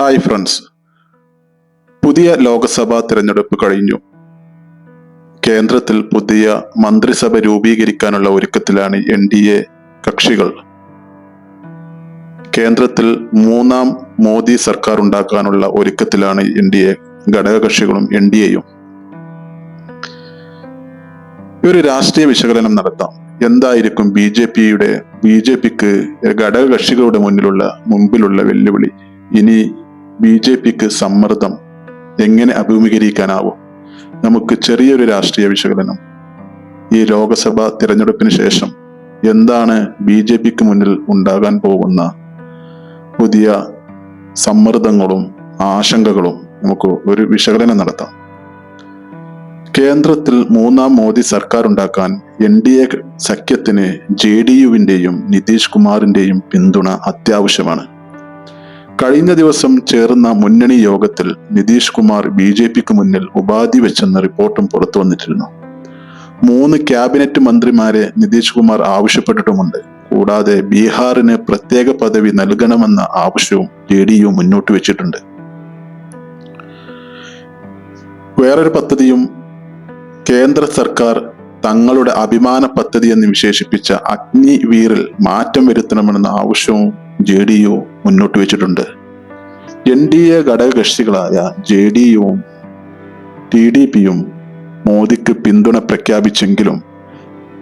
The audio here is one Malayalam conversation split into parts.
Hi friends. പുതിയ ലോക്സഭാ തിരഞ്ഞെടുപ്പ് കഴിഞ്ഞു. കേന്ദ്രത്തിൽ പുതിയ മന്ത്രിസഭ രൂപീകരിക്കാനുള്ള ഒരുക്കത്തിലാണ് എൻ ഡി എ കക്ഷികൾ. കേന്ദ്രത്തിൽ മൂന്നാം മോദി സർക്കാർ ഉണ്ടാക്കാനുള്ള ഒരുക്കത്തിലാണ് എൻ ഡി എ ഘടകകക്ഷികളും എൻ ഡി എയും. ഒരു രാഷ്ട്രീയ വിശകലനം നടത്താം. എന്തായിരിക്കും ബി ജെ പിയുടെ ബി ജെ പിക്ക് ഘടകകക്ഷികളുടെ മുന്നിലുള്ള മുമ്പിലുള്ള വെല്ലുവിളി? ഇനി ബി ജെ പിക്ക് സമ്മർദ്ദം എങ്ങനെ അഭിമുഖീകരിക്കാനാവും? നമുക്ക് ചെറിയൊരു രാഷ്ട്രീയ വിശകലനം. ഈ ലോകസഭ തിരഞ്ഞെടുപ്പിന് ശേഷം എന്താണ് ബി ജെ പിക്ക് മുന്നിൽ ഉണ്ടാകാൻ പോകുന്ന പുതിയ സമ്മർദ്ദങ്ങളും ആശങ്കകളും? നമുക്ക് ഒരു വിശകലനം നടത്താം. കേന്ദ്രത്തിൽ മൂന്നാം മോദി സർക്കാർ ഉണ്ടാക്കാൻ എൻ ഡി എ സഖ്യത്തിന് ജെ ഡി യുവിന്റെയും നിതീഷ് കുമാറിന്റെയും പിന്തുണ അത്യാവശ്യമാണ്. കഴിഞ്ഞ ദിവസം ചേർന്ന മുന്നണി യോഗത്തിൽ നിതീഷ് കുമാർ ബി ജെ പിക്ക് മുന്നിൽ ഉപാധി വെച്ചെന്ന റിപ്പോർട്ടും പുറത്തു വന്നിട്ടിരുന്നു. മൂന്ന് ക്യാബിനറ്റ് മന്ത്രിമാരെ നിതീഷ് കുമാർ ആവശ്യപ്പെട്ടിട്ടുമുണ്ട്. കൂടാതെ ബീഹാറിന് പ്രത്യേക പദവി നൽകണമെന്ന ആവശ്യവും ജെ ഡി യു മുന്നോട്ട് വെച്ചിട്ടുണ്ട്. വേറൊരു പദ്ധതിയും കേന്ദ്ര സർക്കാർ തങ്ങളുടെ അഭിമാന പദ്ധതി എന്ന് വിശേഷിപ്പിച്ച അഗ്നിവീറിൽ മാറ്റം വരുത്തണമെന്ന ആവശ്യവും ജെ ഡി യു മുന്നോട്ട് വെച്ചിട്ടുണ്ട്. എൻ ഡി എ ഘടകകക്ഷികളായ ജെ ഡി യുവും ടി ഡി പിയും മോദിക്ക് പിന്തുണ പ്രഖ്യാപിച്ചെങ്കിലും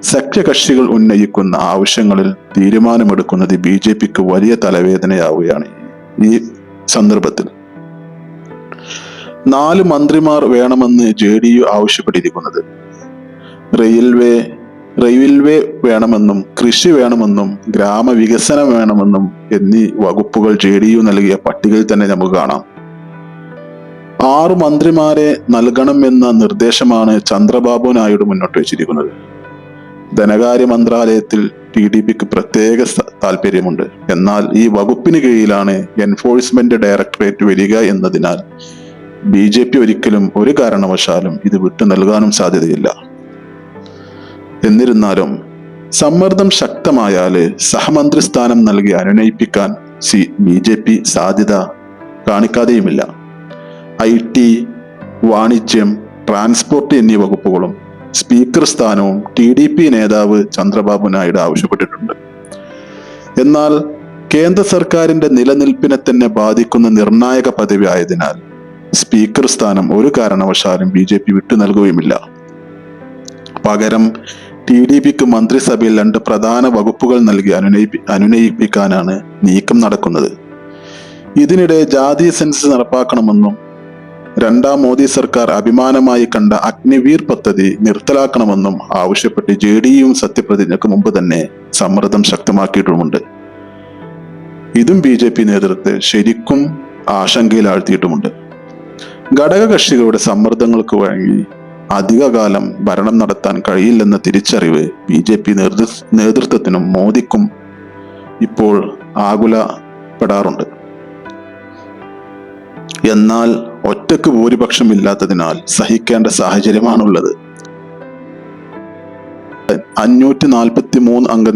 സഖ്യകക്ഷികൾ ഉന്നയിക്കുന്ന ആവശ്യങ്ങളിൽ തീരുമാനമെടുക്കുന്നത് ബി ജെ പിക്ക് വലിയ തലവേദനയാവുകയാണ് ഈ സന്ദർഭത്തിൽ. നാല് മന്ത്രിമാർ വേണമെന്ന് ജെ ഡി യു ആവശ്യപ്പെട്ടിരിക്കുന്നത്. റെയിൽവേ റെയിൽവേ വേണമെന്നും കൃഷി വേണമെന്നും ഗ്രാമവികസനം വേണമെന്നും എന്നീ വകുപ്പുകൾ ജെ ഡി യു നൽകിയ പട്ടികയിൽ തന്നെ നമുക്ക് കാണാം. ആറു മന്ത്രിമാരെ നൽകണം എന്ന നിർദ്ദേശമാണ് ചന്ദ്രബാബു നായിഡു മുന്നോട്ട് വെച്ചിരിക്കുന്നത്. ധനകാര്യ മന്ത്രാലയത്തിൽ ടി ഡി പിക്ക് പ്രത്യേക താല്പര്യമുണ്ട് എന്നാൽ ഈ വകുപ്പിന് കീഴിലാണ് എൻഫോഴ്സ്മെന്റ് ഡയറക്ടറേറ്റ് വരിക എന്നതിനാൽ ബി ജെ പി ഒരിക്കലും ഒരു കാരണവശാലും ഇത് വിട്ടു നൽകാനും സാധ്യതയില്ല. എന്നിരുന്നാലും സമ്മർദ്ദം ശക്തമായാൽ സഹമന്ത്രി സ്ഥാനം നൽകി അനുനയിപ്പിക്കാൻ സി ബി ജെ പി സാധ്യത കാണിക്കാതെയുമില്ല. ഐ ടി വാണിജ്യം ട്രാൻസ്പോർട്ട് എന്നീ വകുപ്പുകളും സ്പീക്കർ സ്ഥാനവും ടി ഡി പി നേതാവ് ചന്ദ്രബാബു നായിഡു ആവശ്യപ്പെട്ടിട്ടുണ്ട്. എന്നാൽ കേന്ദ്ര സർക്കാരിന്റെ നിലനിൽപ്പിനെ തന്നെ ബാധിക്കുന്ന നിർണായക പദവി ആയതിനാൽ സ്പീക്കർ സ്ഥാനം ഒരു കാരണവശാലും ബി ജെ പി വിട്ടു നൽകുകയുമില്ല പകരം ടി ഡി പിക്ക് മന്ത്രിസഭയിൽ രണ്ട് പ്രധാന വകുപ്പുകൾ നൽകി അനുനയിപ്പി അനുനയിപ്പിക്കാനാണ് നീക്കം നടക്കുന്നത്. ഇതിനിടെ ജാതി സെൻസസ് നടപ്പാക്കണമെന്നും രണ്ടാം മോദി സർക്കാർ അഭിമാനമായി കണ്ട അഗ്നിവീർ പദ്ധതി നിർത്തലാക്കണമെന്നും ആവശ്യപ്പെട്ട് ജെ ഡി യു സത്യപ്രതിജ്ഞയ്ക്ക് മുമ്പ് തന്നെ സമ്മർദ്ദം ശക്തമാക്കിയിട്ടുമുണ്ട്. ഇതും ബി ജെ പി നേതൃത്വത്തെ ശരിക്കും ആശങ്കയിലാഴ്ത്തിയിട്ടുമുണ്ട്. ഘടകകക്ഷികളുടെ സമ്മർദ്ദങ്ങൾക്ക് വഴങ്ങി അധികകാലം ഭരണം നടത്താൻ കഴിയില്ലെന്ന തിരിച്ചറിവ് ബി ജെ പി നേതൃത്വത്തിനും മോദിക്കും ഇപ്പോൾ ആകുലപ്പെടാറുണ്ട്. എന്നാൽ ഒറ്റയ്ക്ക് ഭൂരിപക്ഷം ഇല്ലാത്തതിനാൽ സഹിക്കേണ്ട സാഹചര്യമാണുള്ളത്. അഞ്ഞൂറ്റി നാൽപ്പത്തി മൂന്ന് അംഗ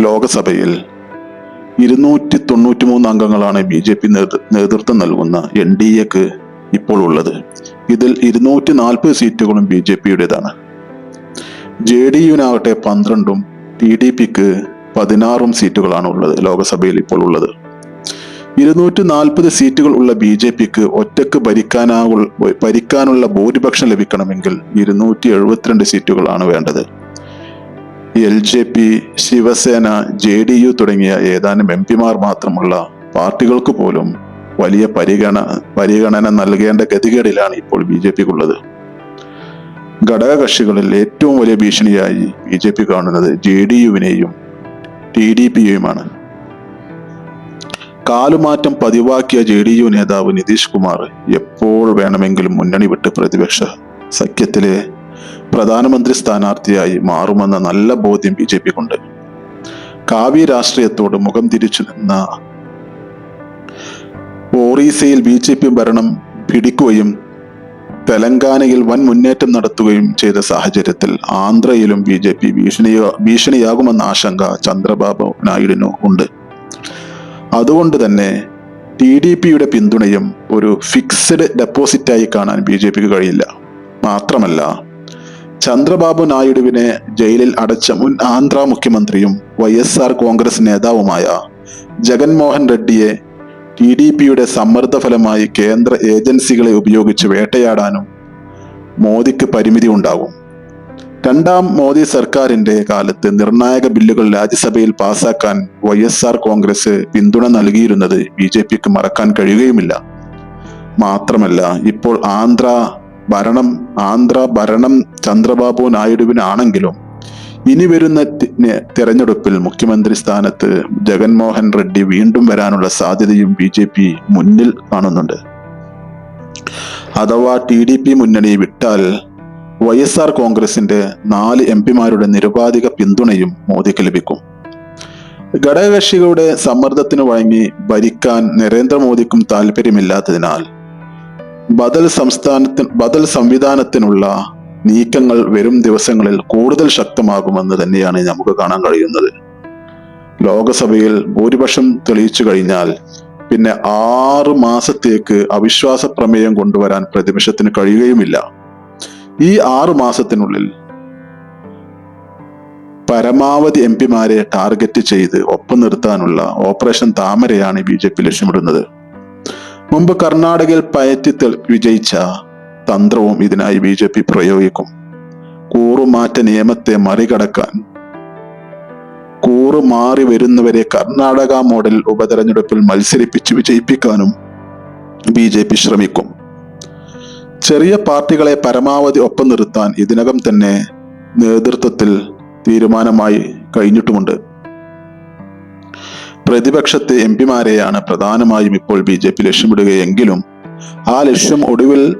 ലോകസഭയിൽ ഇരുന്നൂറ്റി തൊണ്ണൂറ്റി മൂന്ന് അംഗങ്ങളാണ് ബി ജെ പി നേതൃത്വം നൽകുന്ന എൻ ഡി എക്ക് ഇപ്പോൾ ഉള്ളത്. ഇതിൽ ഇരുന്നൂറ്റി നാൽപ്പത് സീറ്റുകളും ബി ജെ പിയുടേതാണ്. ജെ ഡി യുവിനാകട്ടെ പന്ത്രണ്ടും ടി ഡി പിക്ക് പതിനാറും സീറ്റുകളാണ് ഉള്ളത് ലോകസഭയിൽ ഇപ്പോൾ ഉള്ളത്. ഇരുന്നൂറ്റി നാൽപ്പത് സീറ്റുകൾ ഉള്ള ബി ജെ പിക്ക് ഒറ്റയ്ക്ക് ഭരിക്കാനാവു ഭരിക്കാനുള്ള ഭൂരിപക്ഷം ലഭിക്കണമെങ്കിൽ ഇരുന്നൂറ്റി എഴുപത്തിരണ്ട് സീറ്റുകളാണ് വേണ്ടത്. L J P Shiv Sena J D U തുടങ്ങിയ ഏതാനും എം പിമാർ മാത്രമുള്ള പാർട്ടികൾക്ക് പോലും വലിയ പരിഗണ പരിഗണന നൽകേണ്ട ഗതികേടിലാണ് ഇപ്പോൾ ബി ജെ പിക്കുള്ളത്. ഘടകകക്ഷികളിൽ ഏറ്റവും വലിയ ഭീഷണിയായി ബി ജെ പി കാണുന്നത് ജെ ഡി യുവിനെയും ടി ഡി പിയെയുമാണ്. കാലുമാറ്റം പതിവാക്കിയ ജെ ഡി യു നേതാവ് നിതീഷ് കുമാർ എപ്പോൾ വേണമെങ്കിലും മുന്നണി വിട്ട് പ്രതിപക്ഷ സഖ്യത്തിലെ പ്രധാനമന്ത്രി സ്ഥാനാർത്ഥിയായി മാറുമെന്ന നല്ല ബോധ്യം ബി ജെ പിക്കുണ്ട്. കാവ്യ രാഷ്ട്രീയത്തോട് മുഖം തിരിച്ചു നിന്ന ഒറീസയിൽ ബി ജെ പി ഭരണം പിടിക്കുകയും തെലങ്കാനയിൽ വൻ മുന്നേറ്റം നടത്തുകയും ചെയ്ത സാഹചര്യത്തിൽ ആന്ധ്രയിലും ബി ജെ പി ഭീഷണിയോ ഭീഷണിയാകുമെന്ന ആശങ്ക ചന്ദ്രബാബു നായിഡുവിനു ഉണ്ട്. അതുകൊണ്ട് തന്നെ ടി ഡി പിയുടെ പിന്തുണയും ഒരു ഫിക്സഡ് ഡെപ്പോസിറ്റായി കാണാൻ ബി ജെ പിക്ക് കഴിയില്ല. മാത്രമല്ല ചന്ദ്രബാബു നായിഡുവിനെ ജയിലിൽ അടച്ച മുൻ ആന്ധ്ര മുഖ്യമന്ത്രിയും വൈ എസ് ആർ കോൺഗ്രസ് നേതാവുമായ ജഗൻമോഹൻ റെഡ്ഡിയെ ടി ഡി പിയുടെ സമ്മർദ്ദ ഫലമായി കേന്ദ്ര ഏജൻസികളെ ഉപയോഗിച്ച് വേട്ടയാടാനും മോദിക്ക് പരിമിതി ഉണ്ടാകും രണ്ടാം മോദി സർക്കാരിന്റെ കാലത്ത് നിർണായക ബില്ലുകൾ രാജ്യസഭയിൽ പാസാക്കാൻ വൈ എസ് ആർ കോൺഗ്രസ് പിന്തുണ നൽകിയിരുന്നത് ബി ജെ പിക്ക് മറക്കാൻ കഴിയുകയുമില്ല. മാത്രമല്ല ഇപ്പോൾ ആന്ധ്ര ഭരണം ആന്ധ്ര ഭരണം ചന്ദ്രബാബു നായിഡുവിനാണെങ്കിലും ഇനി വരുന്ന തിരഞ്ഞെടുപ്പിൽ മുഖ്യമന്ത്രി സ്ഥാനത്ത് ജഗൻമോഹൻ റെഡ്ഡി വീണ്ടും വരാനുള്ള സാധ്യതയും ബി ജെ പി മുന്നിൽ കാണുന്നുണ്ട്. അഥവാ ടി ഡി പി മുന്നണി വിട്ടാൽ വൈ എസ് ആർ കോൺഗ്രസിന്റെ നാല് എം പിമാരുടെ നിരുപാധിക പിന്തുണയും മോദിക്ക് ലഭിക്കും. ഘടകകക്ഷികളുടെ സമ്മർദ്ദത്തിന് വഴങ്ങി ഭരിക്കാൻ നരേന്ദ്രമോദിക്കും താല്പര്യമില്ലാത്തതിനാൽ ബദൽ സംസ്ഥാനത്തിന് ബദൽ സംവിധാനത്തിനുള്ള നീക്കങ്ങൾ വരും ദിവസങ്ങളിൽ കൂടുതൽ ശക്തമാകുമെന്ന് തന്നെയാണ് നമുക്ക് കാണാൻ കഴിയുന്നത്. ലോകസഭയിൽ ഭൂരിപക്ഷം തെളിയിച്ചു കഴിഞ്ഞാൽ പിന്നെ ആറ് മാസത്തേക്ക് അവിശ്വാസ പ്രമേയം കൊണ്ടുവരാൻ പ്രതിപക്ഷത്തിന് കഴിയുകയുമില്ല. ഈ ആറു മാസത്തിനുള്ളിൽ പരമാവധി എം പിമാരെ ടാർഗറ്റ് ചെയ്ത് ഒപ്പം നിർത്താനുള്ള ഓപ്പറേഷൻ താമരയാണ് ബി ജെ പി ലക്ഷ്യമിടുന്നത്. മുമ്പ് കർണാടകയിൽ പയറ്റി വിജയിച്ച തന്ത്രവും ഇതിനായി ബി ജെ പി പ്രയോഗിക്കും. കൂറുമാറ്റ നിയമത്തെ മറികടക്കാൻ കൂറു മാറി വരുന്നവരെ കർണാടക മോഡൽ ഉപതെരഞ്ഞെടുപ്പിൽ മത്സരിപ്പിച്ച് വിജയിപ്പിക്കാനും ബി ജെ പി ശ്രമിക്കും. ചെറിയ പാർട്ടികളെ പരമാവധി ഒപ്പം നിർത്താൻ ഇതിനകം തന്നെ നേതൃത്വത്തിൽ തീരുമാനമായി കഴിഞ്ഞിട്ടുമുണ്ട്. പ്രതിപക്ഷത്തെ എം പിമാരെയാണ് പ്രധാനമായും ഇപ്പോൾ ബി ജെ പി ലക്ഷ്യമിടുകയെങ്കിലും ആ ലക്ഷ്യം ഒടുവിൽ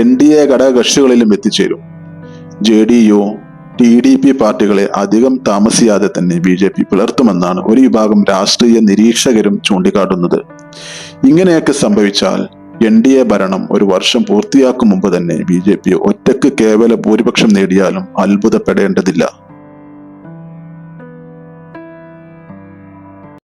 എൻ ഡി എ ഘടകകക്ഷികളിലും എത്തിച്ചേരും. J D U T D P പാർട്ടികളെ അധികം താമസിയാതെ തന്നെ ബി ജെ പി പുലർത്തുമെന്നാണ് ഒരു വിഭാഗം രാഷ്ട്രീയ നിരീക്ഷകരും ചൂണ്ടിക്കാട്ടുന്നത്. ഇങ്ങനെയൊക്കെ സംഭവിച്ചാൽ എൻ ഡി എ ഭരണം ഒരു വർഷം പൂർത്തിയാക്കും മുമ്പ് തന്നെ ബി ജെ പി ഒറ്റയ്ക്ക് കേവല ഭൂരിപക്ഷം നേടിയാലും അത്ഭുതപ്പെടേണ്ടതില്ല.